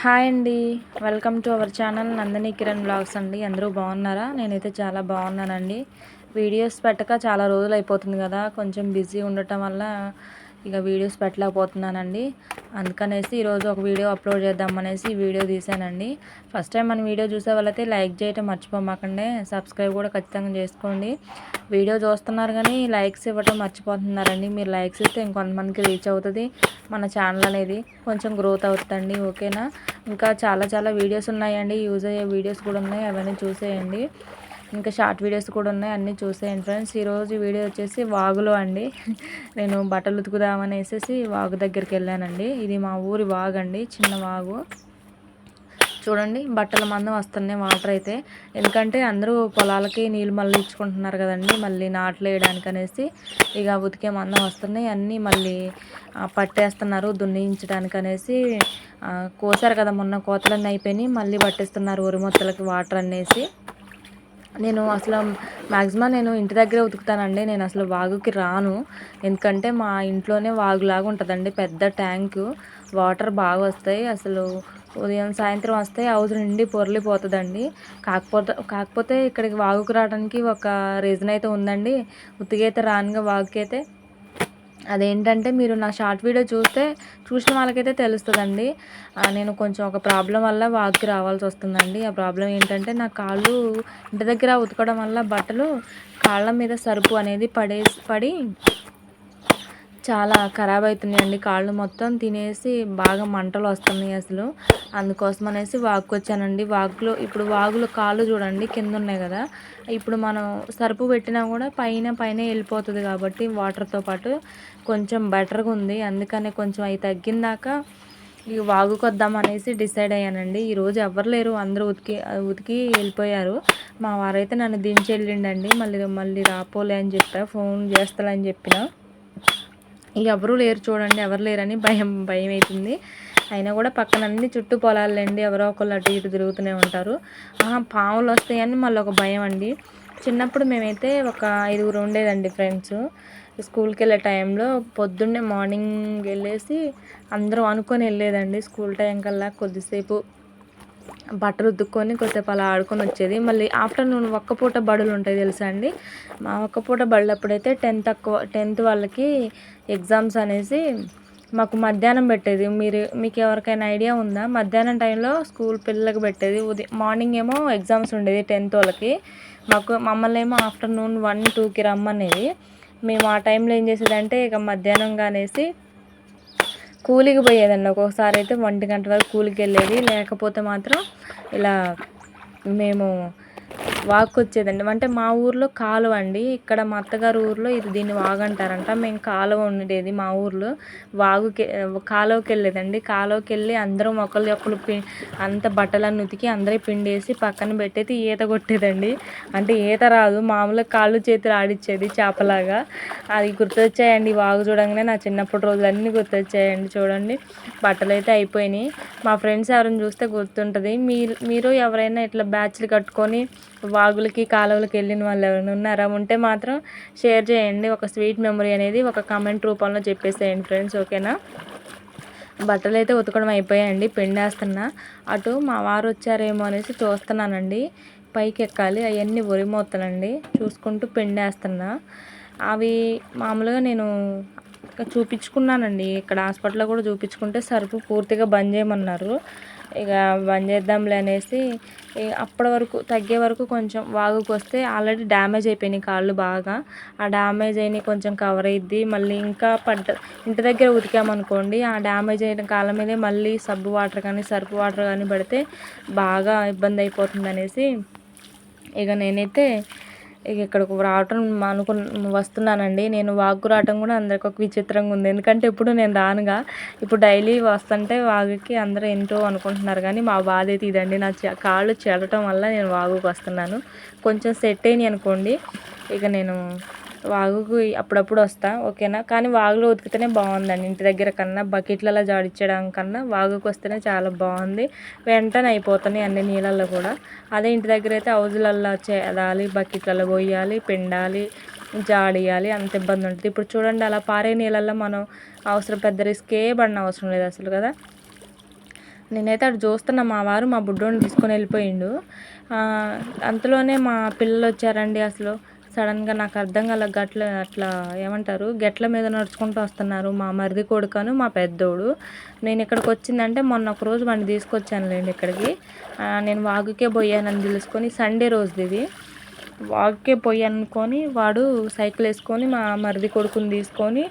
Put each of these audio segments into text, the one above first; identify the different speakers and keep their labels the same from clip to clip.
Speaker 1: Hi అండి. Welcome to our channel Nandini Kiran blogs అండి. అందరూ బాగున్నారా? నేనైతే చాలా బాగున్నానండి. వీడియోస్ పెట్టక చాలా రోజులు అయిపోతుంది కదా. కొంచెం బిజీ ఉండటం వల్ల ఇక వీడియోస్ పెట్టలేకపోతున్నానండి. అందుకనేసి ఈరోజు ఒక వీడియో అప్లోడ్ చేద్దామనేసి వీడియో తీసానండి ఫస్ట్ టైం మన వీడియో చూసే వాళ్ళైతే లైక్ చేయటం మర్చిపోమాకండి. సబ్స్క్రైబ్ కూడా ఖచ్చితంగా చేసుకోండి. వీడియో చూస్తున్నారు కానీ లైక్స్ ఇవ్వటం మర్చిపోతున్నారండి. మీరు లైక్స్ ఇస్తే ఇంకొంతమందికి రీచ్ అవుతుంది మన ఛానల్ అనేది. కొంచెం గ్రోత్ అవుతుందండి. ఓకేనా? ఇంకా చాలా చాలా వీడియోస్ ఉన్నాయండి. యూజ్ అయ్యే వీడియోస్ కూడా ఉన్నాయి. అవన్నీ చూసేయండి. ఇంకా షార్ట్ వీడియోస్ కూడా ఉన్నాయి అన్నీ చూసేయండి ఫ్రెండ్స్. ఈరోజు వీడియో వచ్చేసి వాగులో అండి. నేను బట్టలు ఉతుకుదామని వేసేసి వాగు దగ్గరికి వెళ్ళానండి. ఇది మా ఊరి వాగు అండి చిన్న వాగు. చూడండి బట్టల మందం వస్తున్నాయి వాటర్ అయితే. ఎందుకంటే అందరూ పొలాలకి నీళ్ళు మళ్ళీ ఇచ్చుకుంటున్నారు కదండి మళ్ళీ నాట్లు వేయడానికి అనేసి. ఇక ఉతికే మందం వస్తున్నాయి అన్నీ మళ్ళీ పట్టేస్తున్నారు దున్నించడానికి అనేసి. కోసారు కదా మొన్న కోతలన్నీ అయిపోయినాయి మళ్ళీ పట్టేస్తున్నారు ఉరిమొత్తలకి వాటర్ అనేసి. నేను అసలు మ్యాక్సిమం నేను ఇంటి దగ్గరే ఉతుకుతానండి. నేను అసలు వాగుకి రాను. ఎందుకంటే మా ఇంట్లోనే వాగులాగా ఉంటుందండి. పెద్ద ట్యాంకు. వాటర్ బాగా వస్తాయి. అసలు ఉదయం సాయంత్రం వస్తే హౌస్ నిండి పొరలిపోతుందండి. కాకపోతే కాకపోతే ఇక్కడికి వాగుకు రావడానికి ఒక రీజన్ అయితే ఉందండి. ఉతికైతే రానుగా వాగుకైతే అదేంటంటే మీరు నా షార్ట్ వీడియో చూస్తే చూసిన వాళ్ళకైతే తెలుస్తుందండి. నేను కొంచెం ఒక ప్రాబ్లం వల్ల వాక్కి రావాల్సి వస్తుందండి. ఆ ప్రాబ్లం ఏంటంటే నా కాళ్ళు ఇంటి దగ్గర ఉతకడం వల్ల బట్టలు కాళ్ళ మీద సరుపు అనేది పడేసి పడి చాలా ఖరాబ్ అవుతున్నాయండి కాళ్ళు మొత్తం తినేసి బాగా మంటలు వస్తున్నాయి అసలు. అందుకోసం అనేసి వాగుకు వచ్చానండి వాక్లో ఇప్పుడు వాగులో కాళ్ళు చూడండి కింద ఉన్నాయి కదా. ఇప్పుడు మనం సరుపు పెట్టినా కూడా పైన పైన వెళ్ళిపోతుంది కాబట్టి వాటర్తో పాటు కొంచెం బెటర్గా ఉంది అందుకనే కొంచెం అవి తగ్గిందాక ఇక వాగుకొద్దాం అనేసి డిసైడ్ అయ్యానండి ఈరోజు ఎవరు లేరు. అందరూ ఉతికి ఉతికి వెళ్ళిపోయారు. మా వారైతే నన్ను దించి వెళ్ళిండండి మళ్ళీ మళ్ళీ రాపోలే అని చెప్పా ఫోన్ చేస్తానని చెప్పిన. ఎవరూ లేరు చూడండి ఎవరు లేరని భయం భయం అవుతుంది అయినా కూడా పక్కన అన్ని చుట్టూ పొలాలండి ఎవరో ఒకళ్ళు అటు ఇటు తిరుగుతూనే ఉంటారు. పాములు వస్తాయని మళ్ళీ ఒక భయం అండి. చిన్నప్పుడు మేమైతే ఒక ఐదుగురు ఉండేదండి ఫ్రెండ్స్. స్కూల్కి వెళ్ళే టైంలో పొద్దున్నే మార్నింగ్ వెళ్ళేసి అందరూ అనుకొని వెళ్ళేదండి. స్కూల్ టైం కల్లా కొద్దిసేపు బట్టలు ఉతుక్కొని కొద్దిసేపు అలా ఆడుకొని వచ్చేది. మళ్ళీ ఆఫ్టర్నూన్ ఒక్కపూట బడులు ఉంటాయి తెలుసా అండి? మా ఒక్కపూట బడులు అప్పుడైతే టెన్త్ తక్కువ టెన్త్ వాళ్ళకి ఎగ్జామ్స్ అనేసి మాకు మధ్యాహ్నం పెట్టేది. మీరు మీకు ఎవరికైనా ఐడియా ఉందా? మధ్యాహ్నం టైంలో స్కూల్ పిల్లలకు పెట్టేది. ఉదయం మార్నింగ్ ఏమో ఎగ్జామ్స్ ఉండేది టెన్త్ వాళ్ళకి. మాకు మమ్మల్ని ఏమో ఆఫ్టర్నూన్ వన్ టూకి రమ్మనేది. మేము ఆ టైంలో ఏం చేసేదంటే ఇక మధ్యాహ్నం కానేసి కూలికి పోయేదండి ఒక్కొక్కసారి అయితే ఒంటి గంట వరకు కూలికి వెళ్ళేది. లేకపోతే మాత్రం ఇలా మేము వాక్ వచ్చేదండి అంటే మా ఊర్లో కాలువ అండి. ఇక్కడ మా అత్తగారు ఊర్లో ఇది దీన్ని వాగు అంటారంట మేము కాలువ ఉండేది మా ఊర్లో. వాగుకి కాలువకి వెళ్ళేదండి కాలువకి వెళ్ళి అందరం ఒకళ్ళు ఒకళ్ళు పి అంత బట్టలన్నీ ఉతికి అందరి పిండేసి పక్కన పెట్టేది ఈత కొట్టేదండి. అంటే ఈత రాదు. మామూలుగా కాళ్ళు చేతులు ఆడిచ్చేది చేపలాగా. అది గుర్తొచ్చాయండి. వాగు చూడంగానే నా చిన్నప్పటి రోజులన్నీ గుర్తొచ్చాయండి చూడండి. బట్టలు అయితే అయిపోయినాయి. మా ఫ్రెండ్స్ ఎవరైనా చూస్తే గుర్తుంటుంది. మీరు మీరు ఎవరైనా ఇట్లా బ్యాచ్లు కట్టుకొని వాగులకి కాలువలకి వెళ్ళిన వాళ్ళు ఎవరైనా ఉన్నారా? ఉంటే మాత్రం షేర్ చేయండి. ఒక స్వీట్ మెమరీ అనేది ఒక కామెంట్ రూపంలో చెప్పేసేయండి ఫ్రెండ్స్ ఓకేనా? బట్టలు అయితే ఉతకడం అయిపోయాయండి. పిండేస్తున్నా. అటు మా వారు వచ్చారేమో అనేసి చూస్తున్నానండి. పైకి ఎక్కాలి. అవన్నీ ఒరిమోతలండి చూసుకుంటూ పిండేస్తున్నా. అవి మామూలుగా నేను చూపించుకున్నానండి. ఇక్కడ హాస్పిటల్లో కూడా చూపించుకుంటే సరుపు పూర్తిగా బంద్ చేయమన్నారు. ఇక బంద్ చేద్దాంలే అనేసి అప్పటి వరకు తగ్గే వరకు కొంచెం వాగుకు వస్తే ఆల్రెడీ డ్యామేజ్ అయిపోయినాయి కాళ్ళు బాగా. ఆ డ్యామేజ్ అయినాయి కొంచెం కవర్ అయ్యిద్ది మళ్ళీ ఇంకా పడ్డ ఇంటి దగ్గర ఉతికామనుకోండి ఆ డ్యామేజ్ అయిన కాళ్ళ మీదే మళ్ళీ సబ్బు వాటర్ కానీ సర్ఫ్ వాటర్ కానీ పడితే బాగా ఇబ్బంది అయిపోతుంది అనేసి ఇక నేనైతే ఇక ఇక్కడికి రావటం అనుకు వస్తున్నానండి. నేను వాగు రావటం కూడా అందరికి ఒక విచిత్రంగా ఉంది. ఎందుకంటే ఇప్పుడు నేను రానుగా ఇప్పుడు డైలీ వస్తుంటే వాగుకి అందరూ ఎంతో అనుకుంటున్నారు. కానీ మా బాధ అయితే ఇదండి. నా కాళ్ళు చెల్లటం వల్ల నేను వాగుకి వస్తున్నాను. కొంచెం సెట్ అయినాయి అనుకోండి ఇక నేను వాగుకు అప్పుడప్పుడు వస్తా ఓకేనా? కానీ వాగులో ఉతికితేనే బాగుందండి. ఇంటి దగ్గర కన్నా బకెట్లలో జాడిచ్చడం కన్నా వాగుకు వస్తేనే చాలా బాగుంది. వెంటనే అయిపోతున్నాయి అన్ని నీళ్ళల్లో కూడా. అదే ఇంటి దగ్గర అయితే హౌజులల్లో చేయాలి బకెట్లలో పోయాలి పిండాలి జాడియాలి అంత ఇబ్బంది ఉంటుంది. ఇప్పుడు చూడండి అలా పారే నీళ్ళల్లో మనం అవసరం పెద్ద రిస్కే పడిన అవసరం లేదు అసలు కదా. నేనైతే అటు చూస్తున్న మా వారు మా బుడ్డోని తీసుకొని వెళ్ళిపోయిండు. అంతలోనే మా పిల్లలు వచ్చారండి అసలు. సడన్గా నాకు అర్థం కల గట్ల అట్లా ఏమంటారు గట్ల మీద నడుచుకుంటూ వస్తున్నారు మా మరిది కొడుకను మా పెద్దోడు. నేను ఇక్కడికి వచ్చిందంటే మొన్న ఒక రోజు వాడిని తీసుకొచ్చానులేండి ఇక్కడికి. నేను వాగుకే పోయానని తెలుసుకొని సండే రోజుది ఇది. వాగుకే పోయాను అనుకొని వాడు సైకిల్ వేసుకొని మా మరిది కొడుకుని తీసుకొని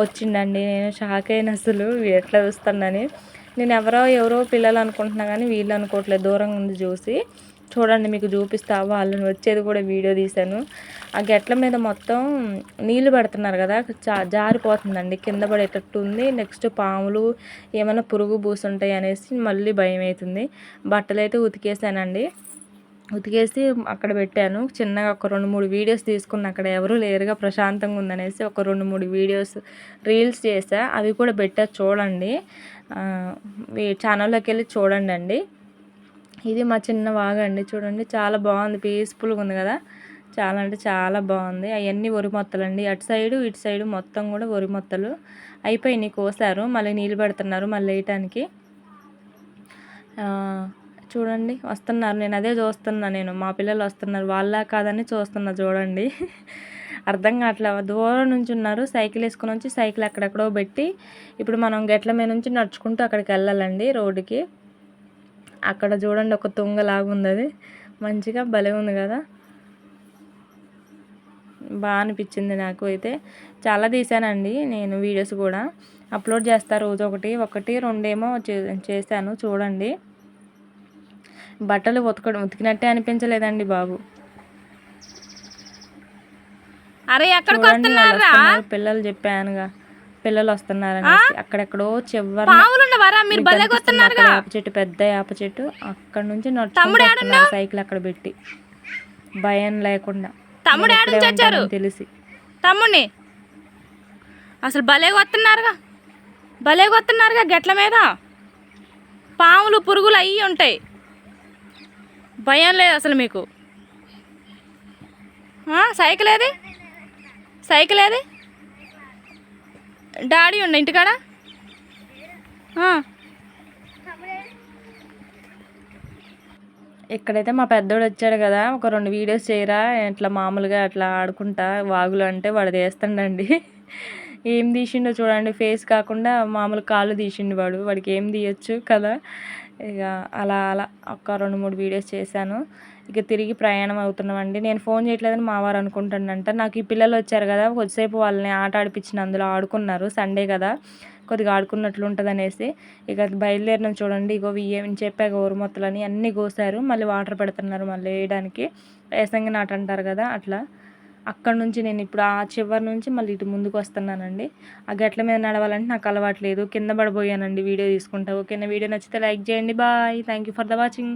Speaker 1: వచ్చిండండి. నేను షాక్ అయిన అసలు ఎట్లా చూస్తానని. నేను ఎవరో ఎవరో పిల్లలు అనుకుంటున్నా కానీ వీళ్ళు అనుకోవట్లేదు దూరంగా ఉంది చూసి. చూడండి మీకు చూపిస్తా వాళ్ళని వచ్చేది కూడా వీడియో తీశాను. ఆ గెట్ల మీద మొత్తం నీళ్ళు పెడుతున్నారు కదా జా జారిపోతుందండి. కింద పడేటట్టు ఉంది. నెక్స్ట్ పాములు ఏమైనా పురుగు పూసుంటాయి అనేసి మళ్ళీ భయం అవుతుంది బట్టలు అయితే ఉతికేసానండి. ఉతికేసి అక్కడ పెట్టాను. చిన్నగా ఒక రెండు మూడు వీడియోస్ తీసుకున్న. అక్కడ ఎవరు లేరుగా ప్రశాంతంగా ఉందనేసి ఒక రెండు మూడు వీడియోస్ రీల్స్ చేసా అవి కూడా పెట్టా చూడండి. ఛానల్లోకి వెళ్ళి చూడండి అండి ఇది మా చిన్న వాగండి చూడండి. చాలా బాగుంది పీస్ఫుల్గా ఉంది కదా. చాలా అంటే చాలా బాగుంది. అవన్నీ వరి మొత్తలు అండి అటు సైడు ఇటు సైడు మొత్తం కూడా వరి మొత్తలు. అయిపోయినాయి కోసారు మళ్ళీ నీళ్ళు పెడుతున్నారు మళ్ళీ వేయటానికి. చూడండి వస్తున్నారు. నేను అదే చూస్తున్నా నేను. మా పిల్లలు వస్తున్నారు. వాళ్ళ కాదని చూస్తున్నా చూడండి. అర్థం కావట్లే. దూరం నుంచి ఉన్నారు. సైకిల్ వేసుకుని వచ్చి సైకిల్ అక్కడెక్కడో పెట్టి ఇప్పుడు మనం గట్ల మీద నుంచి నడుచుకుంటూ అక్కడికి వెళ్ళాలండి రోడ్డుకి. అక్కడ చూడండి ఒక తుంగలాగా ఉంది అది. మంచిగా భలే ఉంది కదా? బాగా అనిపించింది నాకు అయితే. చాలా తీసానండి నేను వీడియోస్ కూడా. అప్లోడ్ చేస్తా రోజు ఒకటి ఒకటి రెండేమో చే చేశాను చూడండి. బట్టలు ఉతకడం ఉతికినట్టే అనిపించలేదండి బాబు.
Speaker 2: అరే ఎక్కడికి వస్తున్నారు,
Speaker 1: పిల్లలు చెప్పానుగా. పిల్లలు వస్తున్నారని అక్కడెక్కడో చివరి వేప చెట్టు పెద్ద వేప చెట్టు. అక్కడ నుంచి వస్తున్నారు సైకిల్ అక్కడ పెట్టి. భయం లేకుండా.
Speaker 2: తమ్ముడు
Speaker 1: తెలిసి.
Speaker 2: తమ్ముడిని? అసలు భలే వస్తున్నారుగా? భలే వస్తున్నారుగా గెట్ల మీద? పాములు పురుగులు అయ్యి ఉంటాయి. భయం లేదు అసలు మీకు. సైకిల్ ఏది? సైకిల్ ఏది? డాడీ ఉండ ఇంటికాడ? ఎక్కడైతే
Speaker 1: ఇక్కడైతే మా పెద్దోడు వచ్చాడు కదా ఒక రెండు వీడియోస్ చేయరా ఇట్లా మామూలుగా అట్లా ఆడుకుంటా వాగులు అంటే వాడు తీస్తుండండి. ఏం తీసిండో చూడండి ఫేస్ కాకుండా మామూలు కాళ్ళు తీసిండు వాడు వాడికి ఏం తీయచ్చు కదా. ఇక అలా అలా ఒక రెండు మూడు వీడియోస్ చేశాను. ఇక తిరిగి ప్రయాణం అవుతున్నామండి. నేను ఫోన్ చేయట్లేదని మా వారు నాకు ఈ పిల్లలు వచ్చారు కదా కొద్దిసేపు వాళ్ళని ఆట ఆడిపించిన అందులో ఆడుకున్నారు. సండే కదా కొద్దిగా ఆడుకున్నట్లు ఉంటుంది అనేసి ఇక బయలుదేరిన చూడండి. ఇగో ఏమి చెప్పాక అని అన్నీ కోసారు. మళ్ళీ వాటర్ పెడుతున్నారు మళ్ళీ వేయడానికి. వేసంగి నాట అంటారు కదా అట్లా. అక్కడ నుంచి నేను ఇప్పుడు ఆ చివరి నుంచి మళ్ళీ ఇటు ముందుకు వస్తున్నానండి. ఆ గట్ల మీద నడవాలంటే నాకు అలవాట్లేదు. కింద పడిపోయానండి వీడియో తీసుకుంటా. ఓకేనా? వీడియో నచ్చితే లైక్ చేయండి. Bye. Thank you for the watching.